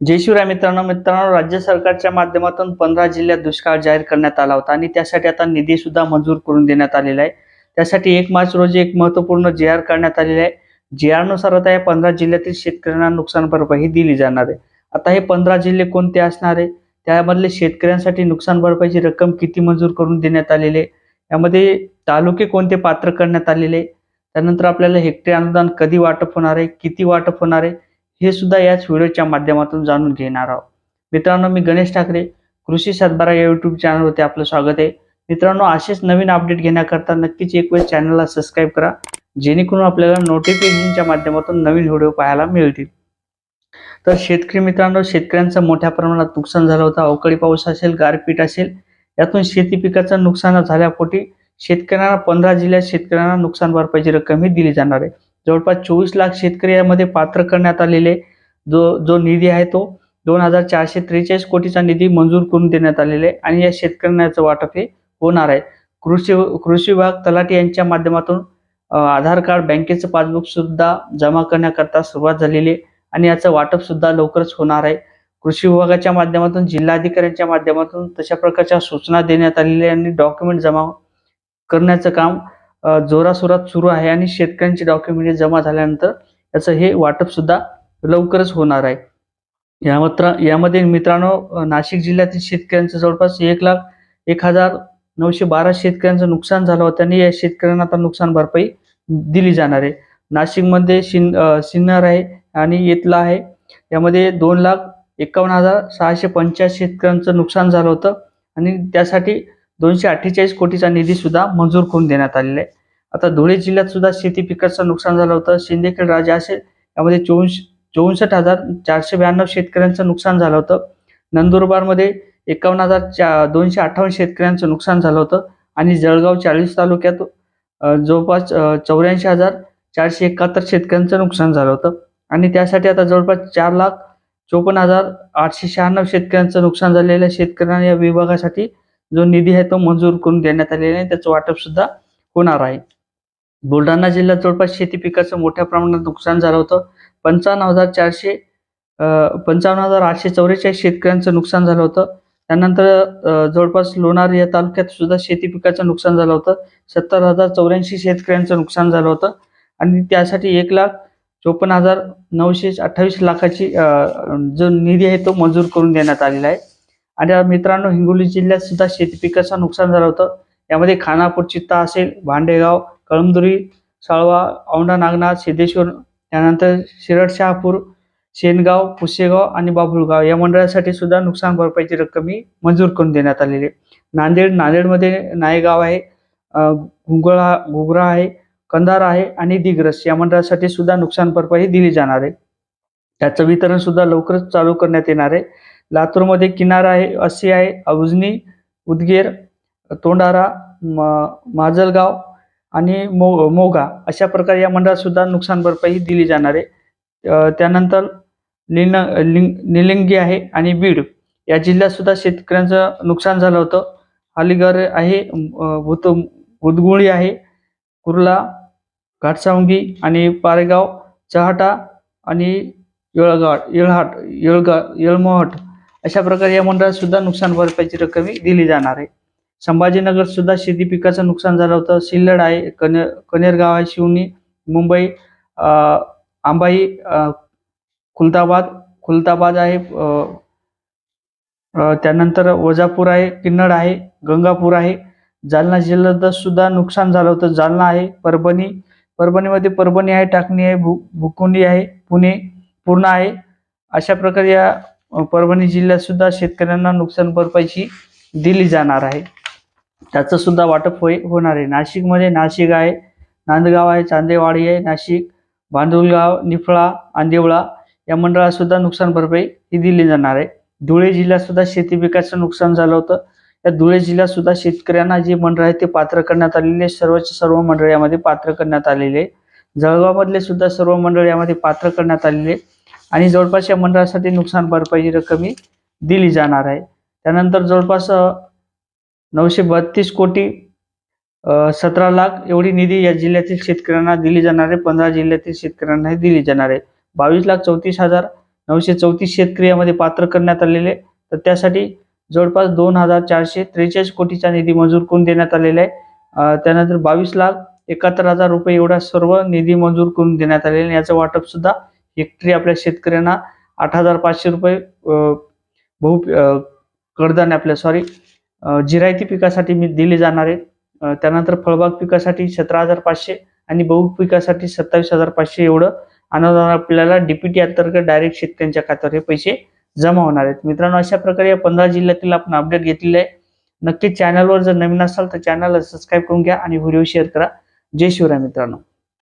जय शिवराय मित्रांनो मित्रांनो राज्य सरकारच्या माध्यमातून पंधरा जिल्ह्यात दुष्काळ जाहीर करण्यात आला होता आणि त्यासाठी आता निधी सुद्धा मंजूर करून देण्यात आलेला आहे. त्यासाठी एक मार्च रोजी एक महत्त्वपूर्ण जे आर करण्यात आलेले आहे. जे आरनुसार आता या पंधरा जिल्ह्यातील शेतकऱ्यांना नुकसान भरपाई दिली जाणार आहे. आता हे पंधरा जिल्हे कोणते असणार आहे? त्यामधले शेतकऱ्यांसाठी नुकसान भरपाईची रक्कम किती मंजूर करून देण्यात आलेली आहे? यामध्ये तालुके कोणते पात्र करण्यात आलेले त्यानंतर आपल्याला हेक्टरी अनुदान कधी वाटप होणार आहे? किती वाटप होणार आहे? हे सुद्धा याच व्हिडिओच्या माध्यमातून जाणून घेणार आहोत. मित्रांनो मी गणेश ठाकरे कृषी सातबारा या युट्यूब चॅनलवरती आपलं स्वागत आहे. मित्रांनो असेच नवीन अपडेट घेण्याकरता नक्कीच एक वेळ चॅनलला सबस्क्राईब करा जेणेकरून आपल्याला नोटिफिकेशनच्या माध्यमातून नवीन व्हिडिओ पाहायला मिळतील. तर शेतकरी मित्रांनो शेतकऱ्यांचं मोठ्या प्रमाणात नुकसान झालं होतं अवकाळी पाऊस असेल गारपीट असेल यातून शेती पिकाचं नुकसान झाल्यापोटी शेतकऱ्यांना पंधरा जिल्ह्यात शेतकऱ्यांना नुकसान भरपाईची रक्कम ही दिली जाणार आहे. जवळपास चोवीस लाख शेतकरी यामध्ये पात्र करण्यात आलेले जो जो निधी आहे तो दोन हजार चारशे त्रेचाळीस कोटीचा निधी मंजूर करून देण्यात आलेला आहे आणि या शेतकऱ्यांचं वाटप हे होणार आहे. कृषी कृषी विभाग तलाठी यांच्या माध्यमातून आधार कार्ड बँकेचं पासबुक सुद्धा जमा करण्याकरता सुरुवात झालेली आहे आणि याचं वाटप सुद्धा लवकरच होणार आहे. कृषी विभागाच्या माध्यमातून जिल्हाधिकाऱ्यांच्या माध्यमातून तशा प्रकारच्या सूचना देण्यात आलेल्या आणि डॉक्युमेंट जमा करण्याचं काम जोरासोरात सुरू आहे आणि शेतकऱ्यांचे डॉक्युमेंट जमा झाल्यानंतर याचं हे वाटप सुद्धा लवकरच होणार आहे. या मात्र यामध्ये मित्रांनो नाशिक जिल्ह्यातील शेतकऱ्यांचं जवळपास एक लाख एक हजार नऊशे बारा शेतकऱ्यांचं नुकसान झालं होतं आणि या शेतकऱ्यांना आता नुकसान भरपाई दिली जाणार आहे. नाशिकमध्ये शिन सिन्नर आहे आणि येतला आहे. यामध्ये दोन लाख एकावन्न हजार सहाशे पंच्याऐंशी शेतकऱ्यांचं नुकसान झालं होतं आणि त्यासाठी दोनशे अठ्ठेचाळीस कोटीचा निधी सुद्धा मंजूर करून देण्यात आलेला आहे. आता धुळे जिल्ह्यात सुद्धा शेती पिकाचं नुकसान झालं होतं. शिंदेखेड राजा असेल यामध्ये चोवीस चोवीसष्ट हजार चारशे ब्याण्णव शेतकऱ्यांचं नुकसान झालं होतं. नंदुरबारमध्ये एकावन्न हजार चा दोनशे अठ्ठावन्न शेतकऱ्यांचं नुकसान झालं होतं. आणि जळगाव चाळीस तालुक्यात जवळपास चौऱ्याऐंशी हजार चारशे एकाहत्तर शेतकऱ्यांचं नुकसान झालं होतं. आणि त्यासाठी आता जवळपास चार लाख चोपन्न हजार आठशे शहाण्णव शेतकऱ्यांचं नुकसान झालेल्या शेतकऱ्यांना या विभागासाठी जो निधी आहे तो मंजूर करून देण्यात आलेला आहे. त्याचं वाटप सुद्धा होणार आहे. बुलढाणा जिल्ह्यात जवळपास शेती पिकाचं मोठ्या प्रमाणात नुकसान झालं होतं. पंचावन्न हजार चारशे पंचावन्न हजार आठशे चौवेचाळीस शेतकऱ्यांचं नुकसान झालं होतं. त्यानंतर जवळपास लोणार या तालुक्यात सुद्धा शेती पिकाचं नुकसान झालं होतं. सत्तर हजार चौऱ्याऐंशी शेतकऱ्यांचं नुकसान झालं होतं. आणि त्यासाठी एक लाख चोपन्न हजार नऊशे अठ्ठावीस लाखाची जो निधी आहे तो मंजूर करून देण्यात आलेला आहे. आणि मित्रांनो हिंगोली जिल्ह्यात सुद्धा शेती पिकाचं नुकसान झालं होतं. यामध्ये खानापूर चित्ता असेल भांडेगाव कळमदुरी साळवा औंढा नागनाथ सिद्धेश्वर त्यानंतर शिरड शहापूर शेनगाव पुसेगाव आणि बाभुळगाव या मंडळासाठी सुद्धा नुकसान भरपाईची रक्कम ही मंजूर करून देण्यात आलेली आहे. नांदेड नांदेडमध्ये नायगाव आहे घुंगळा घुगरा आहे कंधार आहे आणि दिग्रस या मंडळासाठी सुद्धा नुकसान भरपाई दिली जाणार आहे. त्याचं वितरण सुद्धा लवकरच चालू करण्यात येणार आहे. लातूरमध्ये किनारा आहे असे आहे अवजनी उदगीर तोंडारा माजलगाव आणि मो मोगा. अशा प्रकारे या मंडळात सुद्धा नुकसान भरपाई दिली जाणार आहे. त्यानंतर लिन लिंग निलिंगी आहे आणि बीड. या जिल्ह्यात सुद्धा शेतकऱ्यांचं नुकसान झालं होतं. अलीगड आहे भूत बुदगुळी आहे कुर्ला घाटसावंगी आणि पारेगाव चहाटा आणि येळगाट येळहाट येळगा येळमोहट अशा प्रकारे या मंडळात सुद्धा नुकसान भरपाईची रक्कम दिली जाणार आहे. संभाजीनगर सुद्धा शेती पिकाचं नुकसान झालं होतं. सिल्लड आहे कने कनेरगाव आहे शिवणी मुंबई आंबाई खुलताबाद खुलताबाद आहे त्यानंतर वजापूर आहे किन्नड आहे गंगापूर आहे. जालना जिल्ह्यात सुद्धा नुकसान झालं होतं. जालना आहे परभणी परभणीमध्ये परभणी आहे टाकणी आहे भु भुकुंडी आहे पुणे पूर्णा आहे. अशा प्रकारे या परभणी जिल्ह्यात सुद्धा शेतकऱ्यांना नुकसान भरपाईची दिली जाणार आहे. त्याचं सुद्धा वाटप होई होणार आहे. नाशिकमध्ये नाशिक आहे नांदगाव आहे चांदेवाडी आहे नाशिक बांधुलगाव निफळा आंदेवळा या मंडळात सुद्धा नुकसान भरपाई ही दिली जाणार आहे. धुळे जिल्ह्यात सुद्धा शेती पिकाचं नुकसान झालं होतं. या धुळे जिल्ह्यात सुद्धा शेतकऱ्यांना जे मंडळ आहे ते पात्र करण्यात आलेले सर्वच सर्व मंडळ यामध्ये पात्र करण्यात आलेले आहे. जळगावमधले सुद्धा सर्व मंडळ यामध्ये पात्र करण्यात आलेले आहे. आणि जवळपास या मंडळासाठी नुकसान भरपाईची रक्कम ही दिली जाणार आहे त्यानंतर जवळपास नऊशे बत्तीस कोटी सतरा लाख एवढी निधी या जिल्ह्यातील शेतकऱ्यांना दिली जाणार आहे पंधरा जिल्ह्यातील शेतकऱ्यांना दिली जाणार आहे बावीस लाख चौतीस हजार नऊशे चौतीस शेतकरी यामध्ये पात्र करण्यात आलेले आहे. तर त्यासाठी जवळपास दोन हजार चारशे त्रेचाळीस कोटीचा निधी मंजूर करून देण्यात आलेला आहे त्यानंतर बावीस लाख एकाहत्तर हजार रुपये एवढा सर्व निधी मंजूर करून देण्यात आलेला आहे. याचं वाटप सुद्धा हेक्टरी आपल्या शेतकऱ्यांना आठ हजार पाचशे रुपये बहु कडधान्य आपल्या सॉरी जिरायती पिकासाठी मी दिले जाणार आहे. त्यानंतर फळबाग पिकासाठी सतरा हजार पाचशे आणि बहु पिकासाठी सत्तावीस हजार पाचशे एवढं. अनुदान आपल्याला डीपीटी अंतर्गत डायरेक्ट शेतकऱ्यांच्या खात्यावर हे पैसे जमा होणार आहेत. मित्रांनो अशा प्रकारे या पंधरा जिल्ह्यातील आपण अपडेट घेतलेले आहे. नक्कीच चॅनलवर जर नवीन असाल तर चॅनलला सबस्क्राईब करून घ्या आणि व्हिडिओ शेअर करा. जय शिवराय मित्रांनो.